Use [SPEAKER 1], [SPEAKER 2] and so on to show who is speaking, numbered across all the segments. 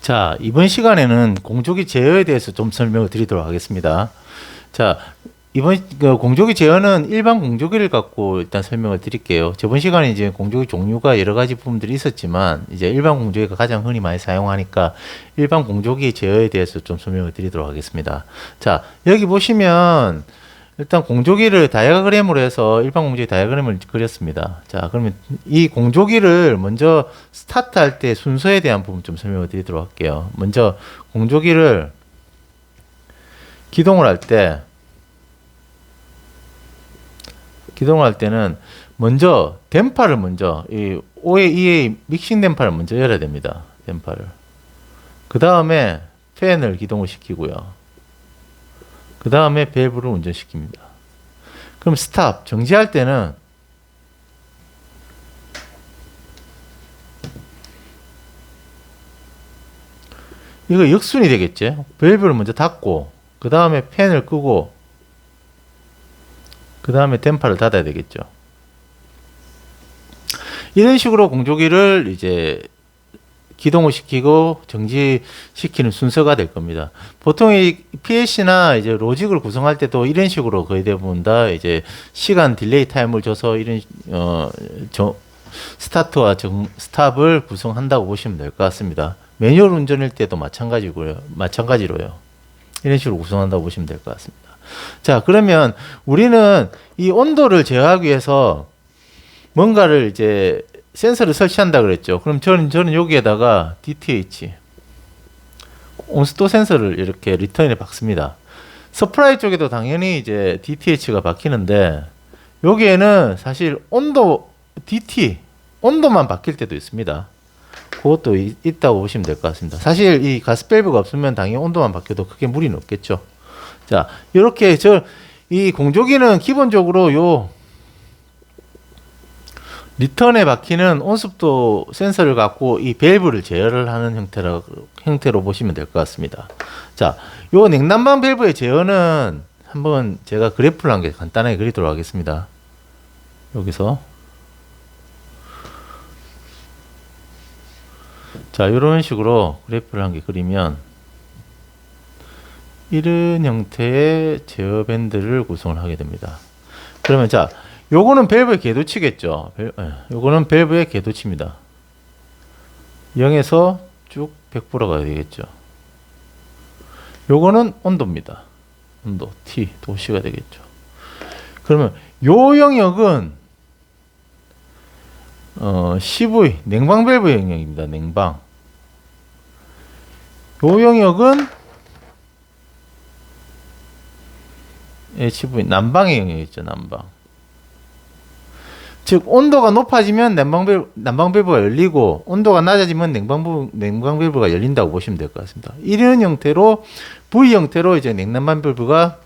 [SPEAKER 1] 자, 이번 시간에는 공조기 제어에 대해서 좀 설명을 드리도록 하겠습니다. 자, 이번 그 공조기 제어는 일반 공조기를 갖고 일단 설명을 드릴게요. 저번 시간에 이제 공조기 종류가 여러 가지 부분들이 있었지만 이제 일반 공조기가 가장 흔히 많이 사용하니까 일반 공조기 제어에 대해서 좀 설명을 드리도록 하겠습니다. 자, 여기 보시면 일단 공조기를 다이아그램으로 해서 일반 공조기 다이아그램을 그렸습니다. 자, 그러면 이 공조기를 먼저 스타트할 때 순서에 대한 부분 좀 설명을 드리도록 할게요. 먼저 공조기를 기동을 할 때 기동을 할 때는 먼저 댐파를 먼저 이 OA, EA 믹싱 댐파를 먼저 열어야 됩니다. 댐파를. 그 다음에 팬을 기동을 시키고요. 그 다음에 밸브를 운전시킵니다. 그럼 스탑 정지할 때는 이거 역순이 되겠지. 밸브를 먼저 닫고 그 다음에 팬을 끄고 그 다음에 댐파를 닫아야 되겠죠. 이런 식으로 공조기를 이제 기동을 시키고 정지시키는 순서가 될 겁니다. 보통 이 PLC나 이제 로직을 구성할 때도 이런 식으로 거의 대부분 다 이제 시간 딜레이 타임을 줘서 이런 어 저 스타트와 정, 스탑을 구성한다고 보시면 될 것 같습니다. 매뉴얼 운전일 때도 마찬가지고요. 마찬가지로요. 이런 식으로 구성한다고 보시면 될 것 같습니다. 자, 그러면 우리는 이 온도를 제어하기 위해서 뭔가를 이제 센서를 설치한다 그랬죠. 그럼 저는 저는 여기에다가 DTH 온스도 센서를 이렇게 리턴에 박습니다. 서프라이 쪽에도 당연히 이제 DTH가 박히는데 여기에는 사실 온도 DT 온도만 바뀔 때도 있습니다. 그것도 이- 있다고 보시면 될 것 같습니다. 사실 이 가스 밸브가 없으면 당연히 온도만 바뀌어도 크게 무리는 없겠죠. 자, 이렇게 저 이 공조기는 기본적으로 요 리턴에 박히는 온습도 센서를 갖고 이 밸브를 제어를 하는 형태로 형태로 보시면 될 것 같습니다. 자, 요 냉난방 밸브의 제어는 한번 제가 그래프를 한 개 간단하게 그리도록 하겠습니다. 여기서 자, 이런 식으로 그래프를 한 개 그리면 이런 형태의 제어 밴드를 구성을 하게 됩니다. 그러면 자, 요거는 밸브의 궤도치겠죠. 밸- 예, 요거는 밸브의 궤도치입니다. 0에서 쭉 100% 가야 되겠죠. 요거는 온도입니다. 온도 T 도시가 되겠죠. 그러면 요 영역은 어, CV 냉방 밸브 영역입니다. 냉방. 요 영역은 HV 난방의 영역이 있죠. 난방. 즉 온도가 높아지면 난방 밸브, 난방 밸브가 열리고 온도가 낮아지면 냉방 부- 냉방 밸브가 열린다고 보시면 될 것 같습니다. 이런 형태로 V 형태로 이제 냉난방 밸브가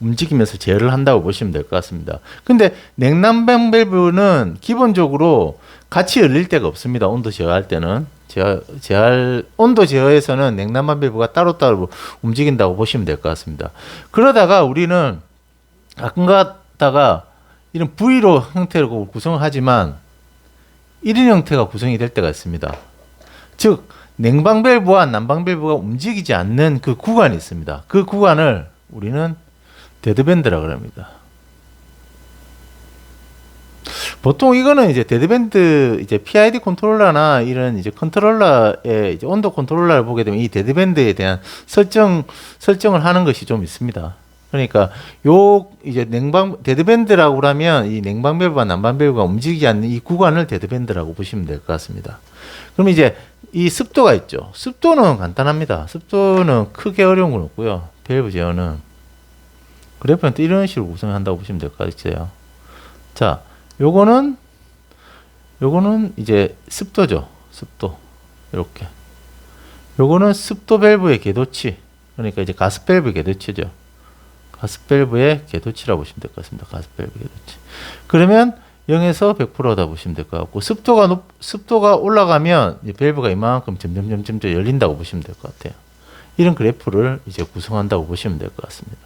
[SPEAKER 1] 움직이면서 제어를 한다고 보시면 될 것 같습니다. 근데 냉난방 밸브는 기본적으로 같이 열릴 데가 없습니다. 온도 제어할 때는 제어, 제어할 온도 제어에서는 냉난방 밸브가 따로따로 움직인다고 보시면 될 것 같습니다. 그러다가 우리는 가끔 가다가 이런 V로 형태로 구성을 하지만 1인 형태가 구성이 될 때가 있습니다. 즉 냉방 밸브와 난방 밸브가 움직이지 않는 그 구간이 있습니다. 그 구간을 우리는 데드밴드라 그럽니다. 보통 이거는 이제 데드밴드 이제 PID 컨트롤러나 이런 이제 컨트롤러의 이제 온도 컨트롤러를 보게 되면 이 데드밴드에 대한 설정 설정을 하는 것이 좀 있습니다. 그러니까 요 이제 냉방 데드밴드라고 그러면 이 냉방 밸브와 난방 밸브가 움직이지 않는 이 구간을 데드밴드라고 보시면 될 것 같습니다. 그럼 이제 이 습도가 있죠. 습도는 간단합니다. 습도는 크게 어려운 건 없고요. 밸브 제어는 그래프는 또 이런 식으로 구성한다고 보시면 될 것 같아요. 자, 요거는 요거는 이제 습도죠. 습도. 이렇게. 요거는 습도 밸브의 궤도치. 그러니까 이제 가스 밸브 궤도치죠. 가스 밸브의 궤도치라고 보시면 될 것 같습니다. 가스 밸브 궤도치. 그러면 0에서 100%다 보시면 될 것 같고 습도가 높, 습도가 올라가면 밸브가 이만큼 점점 점점 점 열린다고 보시면 될 것 같아요. 이런 그래프를 이제 구성한다고 보시면 될 것 같습니다.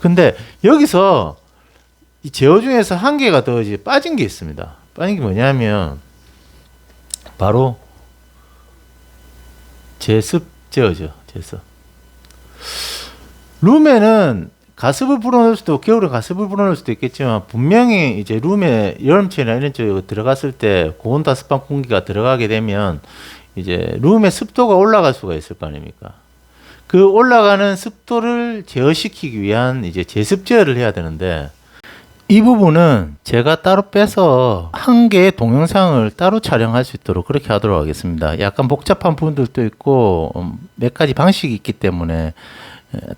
[SPEAKER 1] 근데 여기서 이 제어 중에서 한 개가 더 이제 빠진 게 있습니다. 빠진 게 뭐냐면 바로 제습 제어죠. 제습. 룸에는 가습을 불어넣을 수도 겨울에 가습을 불어넣을 수도 있겠지만 분명히 이제 룸에 여름철이나 이런 쪽에 들어갔을 때 고온 다습한 공기가 들어가게 되면 이제 룸의 습도가 올라갈 수가 있을 거 아닙니까? 그 올라가는 습도를 제어시키기 위한 이제 제습 제어를 해야 되는데 이 부분은 제가 따로 빼서 한 개의 동영상을 따로 촬영할 수 있도록 그렇게 하도록 하겠습니다. 약간 복잡한 부분들도 있고 음, 몇 가지 방식이 있기 때문에 에,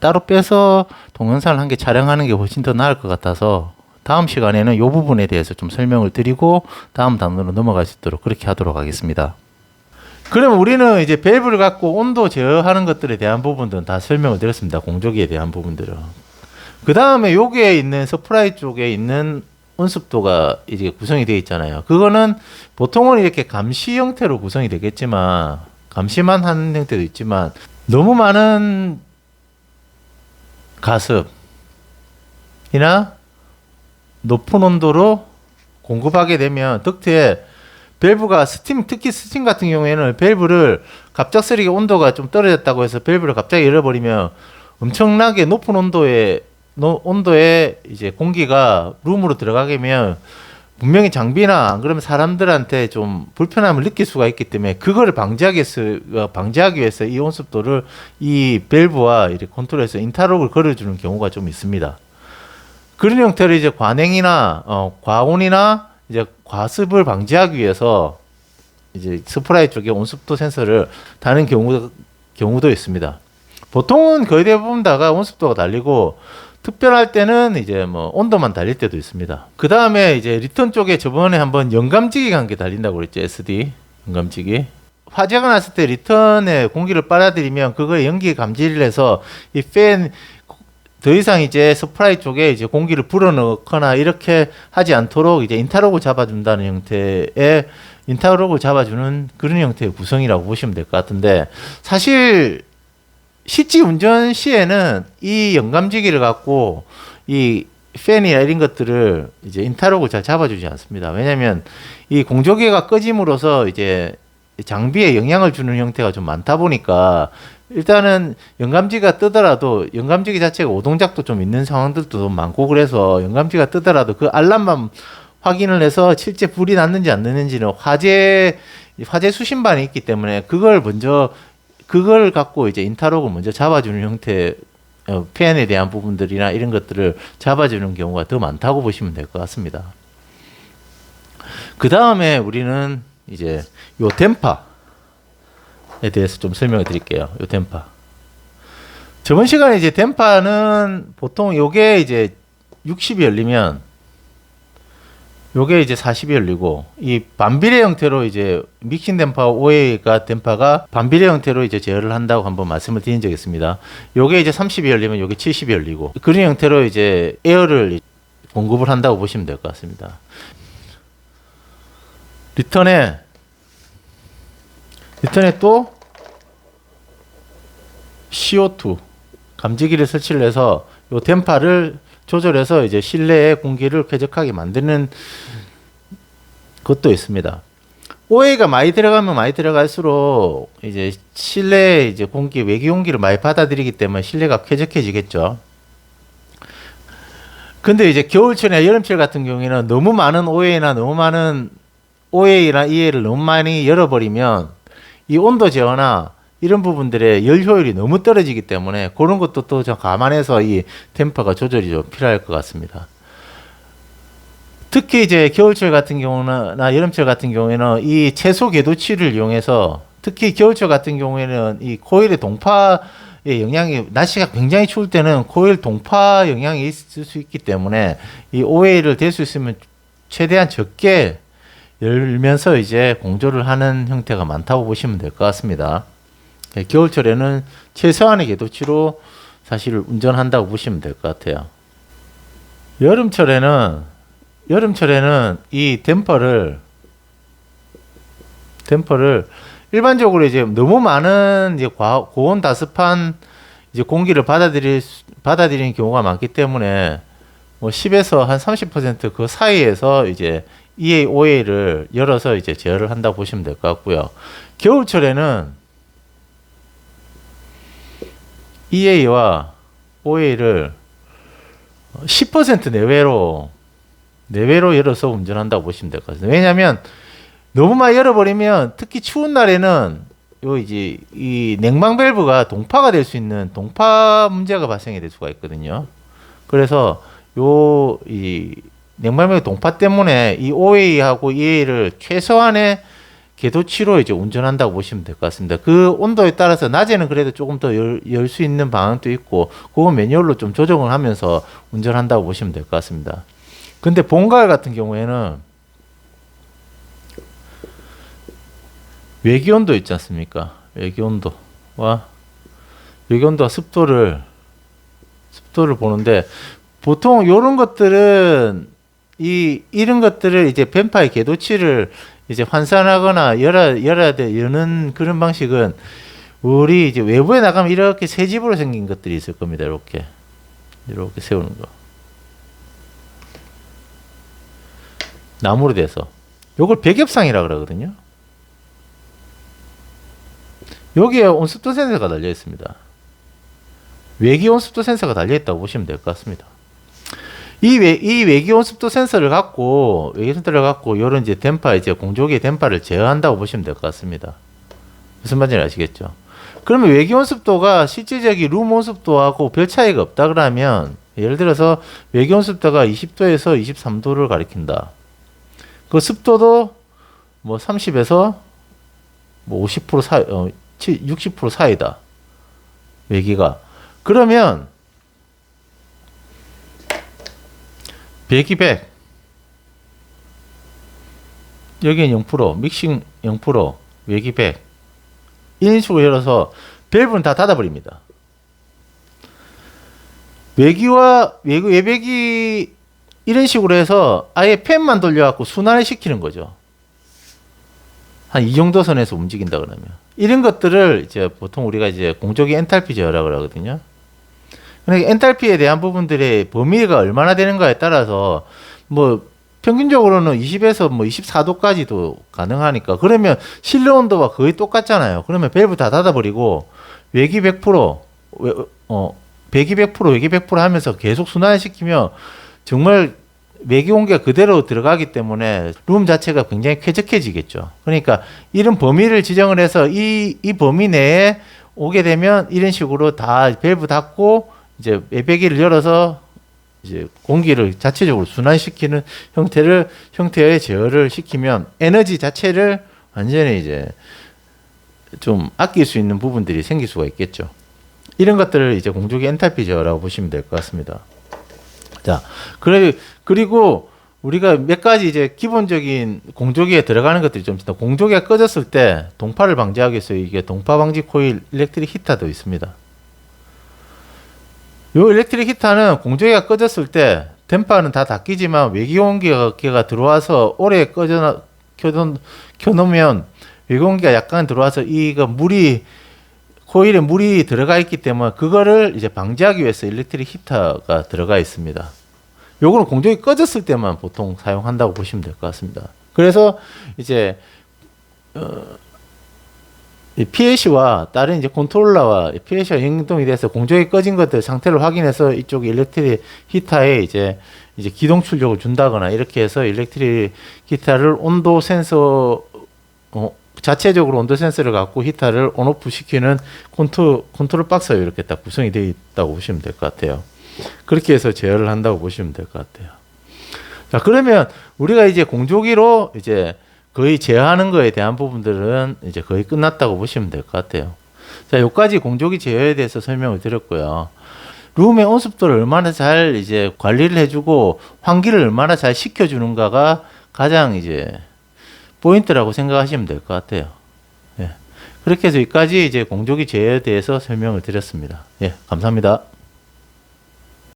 [SPEAKER 1] 따로 빼서 동영상을 한 개 촬영하는 게 훨씬 더 나을 것 같아서 다음 시간에는 이 부분에 대해서 좀 설명을 드리고 다음 단으로 넘어갈 수 있도록 그렇게 하도록 하겠습니다. 그러면 우리는 이제 밸브를 갖고 온도 제어하는 것들에 대한 부분들은 다 설명을 드렸습니다. 공조기에 대한 부분들은. 그 다음에 여기에 있는 서프라이 쪽에 있는 온습도가 이제 구성이 되어 있잖아요. 그거는 보통은 이렇게 감시 형태로 구성이 되겠지만 감시만 하는 형태도 있지만 너무 많은 가습이나 높은 온도로 공급하게 되면 덕트에 밸브가 스팀 특히 스팀 같은 경우에는 밸브를 갑작스럽게 온도가 좀 떨어졌다고 해서 밸브를 갑자기 열어버리면 엄청나게 높은 온도에 노- 온도에 이제 공기가 룸으로 들어가게 되면 분명히 장비나 안 그러면 사람들한테 좀 불편함을 느낄 수가 있기 때문에 그거를 방지하기 위해서 방지하기 위해서 이 온습도를 이 밸브와 이렇게 컨트롤해서 인터록을 걸어주는 경우가 좀 있습니다. 그런 형태로 이제 관행이나 어, 과온이나 이제 과습을 방지하기 위해서 이제 스프라이 쪽에 온습도 센서를 다는 경우 경우도 있습니다. 보통은 거의 대부분 다가 온습도가 달리고 특별할 때는 이제 뭐 온도만 달릴 때도 있습니다. 그 다음에 이제 리턴 쪽에 저번에 한번 영감지기가 한 개 달린다고 그랬죠. SD 영감지기. 화재가 났을 때 리턴에 공기를 빨아들이면 그거에 연기 감지를 해서 이 팬 더 이상 이제 스프라이 쪽에 이제 공기를 불어넣거나 이렇게 하지 않도록 이제 인터록을 잡아준다는 형태의 인터록을 잡아주는 그런 형태의 구성이라고 보시면 될 것 같은데 사실 실제 운전 시에는 이 영감지기를 갖고 이 팬이나 이런 것들을 이제 인터록을 잘 잡아주지 않습니다. 왜냐하면 이 공조기가 꺼짐으로써 이제 장비에 영향을 주는 형태가 좀 많다 보니까 일단은 영감지가 뜨더라도 영감지기 자체가 오동작도 좀 있는 상황들도 좀 많고 그래서 영감지가 뜨더라도 그 알람만 확인을 해서 실제 불이 났는지 안 났는지는 화재 화재 수신반이 있기 때문에 그걸 먼저 그걸 갖고 이제 인터록을 먼저 잡아주는 형태 어, 팬에 대한 부분들이나 이런 것들을 잡아주는 경우가 더 많다고 보시면 될 것 같습니다. 그 다음에 우리는 이제 요 댐파에 대해서 좀 설명을 드릴게요. 요 댐파. 저번 시간에 이제 댐파는 보통 요게 이제 60이 열리면 요게 이제 40이 열리고 이 반비례 형태로 이제 믹싱 댐파 OA가 댐파가 반비례 형태로 이제 제어를 한다고 한번 말씀을 드린 적이 있습니다. 요게 이제 30이 열리면 요게 70이 열리고 그런 형태로 이제 에어를 공급을 한다고 보시면 될 것 같습니다. 리턴에 리턴에 또 CO2 감지기를 설치를 해서 요 댐파를 조절해서 이제 실내의 공기를 쾌적하게 만드는 것도 있습니다. OA가 많이 들어가면 많이 들어갈수록 이제 실내 이제 공기 외기 공기를 많이 받아들이기 때문에 실내가 쾌적해지겠죠. 근데 이제 겨울철이나 여름철 같은 경우에는 너무 많은 OA나 너무 많은 OA나 EA를 너무 많이 열어버리면 이 온도 제어나 이런 부분들의 열 효율이 너무 떨어지기 때문에 그런 것도 또좀 감안해서 이 템퍼가 조절이 좀 필요할 것 같습니다. 특히 이제 겨울철 같은 경우나 여름철 같은 경우에는 이 채소 궤도치를 이용해서 특히 겨울철 같은 경우에는 이 코일의 동파의 영향이 날씨가 굉장히 추울 때는 코일 동파 영향이 있을 수 있기 때문에 이 OA를 될 수 있으면 최대한 적게 열면서 이제 공조를 하는 형태가 많다고 보시면 될 것 같습니다. 예, 겨울철에는 최소한의 궤도치로 사실 운전한다고 보시면 될 것 같아요. 여름철에는 여름철에는 이 댐퍼를 댐퍼를 일반적으로 이제 너무 많은 이제 과- 고온 다습한 이제 공기를 받아들일 수- 받아들이는 경우가 많기 때문에 뭐 10에서 한 30%그 사이에서 이제 EA, OA를 열어서 이제 제어를 한다고 보시면 될 것 같고요. 겨울철에는 EA와 OA를 10% 내외로 내외로 열어서 운전한다고 보시면 될 것 같습니다. 왜냐하면 너무 많이 열어버리면 특히 추운 날에는 요 이제 이 냉방 밸브가 동파가 될 수 있는 동파 문제가 발생이 될 수가 있거든요. 그래서 요 이 냉방 밸브 동파 때문에 이 OA하고 EA를 최소한의 궤도치로 이제 운전한다고 보시면 될 것 같습니다. 그 온도에 따라서 낮에는 그래도 조금 더 열 수 있는 방향도 있고 그거 매뉴얼로 좀 조정을 하면서 운전한다고 보시면 될 것 같습니다. 근데 본가을 같은 경우에는 외기 온도 있지 않습니까? 외기 온도와 외기 온도와 습도를 습도를 보는데 보통 이런 것들은 이 이런 것들을 이제 뱀파의 궤도치를 이제 환산하거나 열어 열어야 돼 여는 그런 방식은 우리 이제 외부에 나가면 이렇게 새 집으로 생긴 것들이 있을 겁니다. 이렇게 이렇게 세우는 거 나무로 돼서 요걸 백엽상이라 그러거든요. 여기에 온습도 센서가 달려 있습니다. 외기 온습도 센서가 달려 있다고 보시면 될 것 같습니다. 이, 외, 이 외기 온습도 센서를 갖고 외기 센서를 갖고 이런 이제 댐파 이제 공조기의 댐파를 제어한다고 보시면 될 것 같습니다. 무슨 말인지 아시겠죠? 그러면 외기 온습도가 실제적인 룸 온습도하고 별 차이가 없다 그러면 예를 들어서 외기 온습도가 20도에서 23도를 가리킨다. 그 습도도 뭐 30에서 뭐 50% 사이 어, 60% 사이다. 외기가 그러면 100이 100. 여기는 0%, 믹싱 0%, 외기 100. 이런 식으로 열어서 밸브는 다 닫아버립니다. 외기와 외기, 외백이 이런 식으로 해서 아예 팬만 돌려갖고 순환을 시키는 거죠. 한 이 정도 선에서 움직인다 그러면 이런 것들을 이제 보통 우리가 이제 공조기 엔탈피 제어라고 그러거든요. 그러니까 엔탈피에 대한 부분들의 범위가 얼마나 되는가에 따라서 뭐 평균적으로는 20에서 뭐 24도까지도 가능하니까 그러면 실내 온도와 거의 똑같잖아요. 그러면 밸브 다 닫아버리고 외기 100% 외, 어 배기 100% 외기 100% 하면서 계속 순환시키면 정말 외기 온기가 그대로 들어가기 때문에 룸 자체가 굉장히 쾌적해지겠죠. 그러니까 이런 범위를 지정을 해서 이, 이 범위 내에 오게 되면 이런 식으로 다 밸브 닫고 이제 외배기를 열어서 이제 공기를 자체적으로 순환시키는 형태를 형태의 제어를 시키면 에너지 자체를 완전히 이제 좀 아낄 수 있는 부분들이 생길 수가 있겠죠. 이런 것들을 이제 공조기 엔탈피 제어라고 보시면 될 것 같습니다. 자, 그래 그리고 우리가 몇 가지 이제 기본적인 공조기에 들어가는 것들이 좀 있다. 공조기가 꺼졌을 때 동파를 방지하기 위해서 이게 동파 방지 코일 일렉트릭 히터도 있습니다. 요 일렉트릭 히터는 공조기가 꺼졌을 때 댐파는 다 닫히지만 외기 온기가 들어와서 오래 꺼져 켜놓, 켜놓으면 외기 온기가 약간 들어와서 이거 물이 코일에 물이 들어가 있기 때문에 그거를 이제 방지하기 위해서 일렉트릭 히터가 들어가 있습니다. 요거는 공조기 꺼졌을 때만 보통 사용한다고 보시면 될 것 같습니다. 그래서 이제 어, 이 PLC와 다른 이제 컨트롤러와 PLC가 연동이 돼서 공조기 꺼진 것들 상태를 확인해서 이쪽 일렉트릭 히터에 이제 이제 기동 출력을 준다거나 이렇게 해서 일렉트릭 히터를 온도 센서 어, 자체적으로 온도 센서를 갖고 히터를 온오프 시키는 컨트롤, 컨트롤 박스가 이렇게 딱 구성이 되어 있다고 보시면 될 것 같아요. 그렇게 해서 제어를 한다고 보시면 될 것 같아요. 자, 그러면 우리가 이제 공조기로 이제 거의 제어하는 거에 대한 부분들은 이제 거의 끝났다고 보시면 될 것 같아요. 자, 여기까지 공조기 제어에 대해서 설명을 드렸고요. 룸의 온습도를 얼마나 잘 이제 관리를 해주고 환기를 얼마나 잘 시켜주는가가 가장 이제 포인트라고 생각하시면 될 것 같아요. 예. 그렇게 해서 여기까지 이제 공조기 제어에 대해서 설명을 드렸습니다. 예, 감사합니다.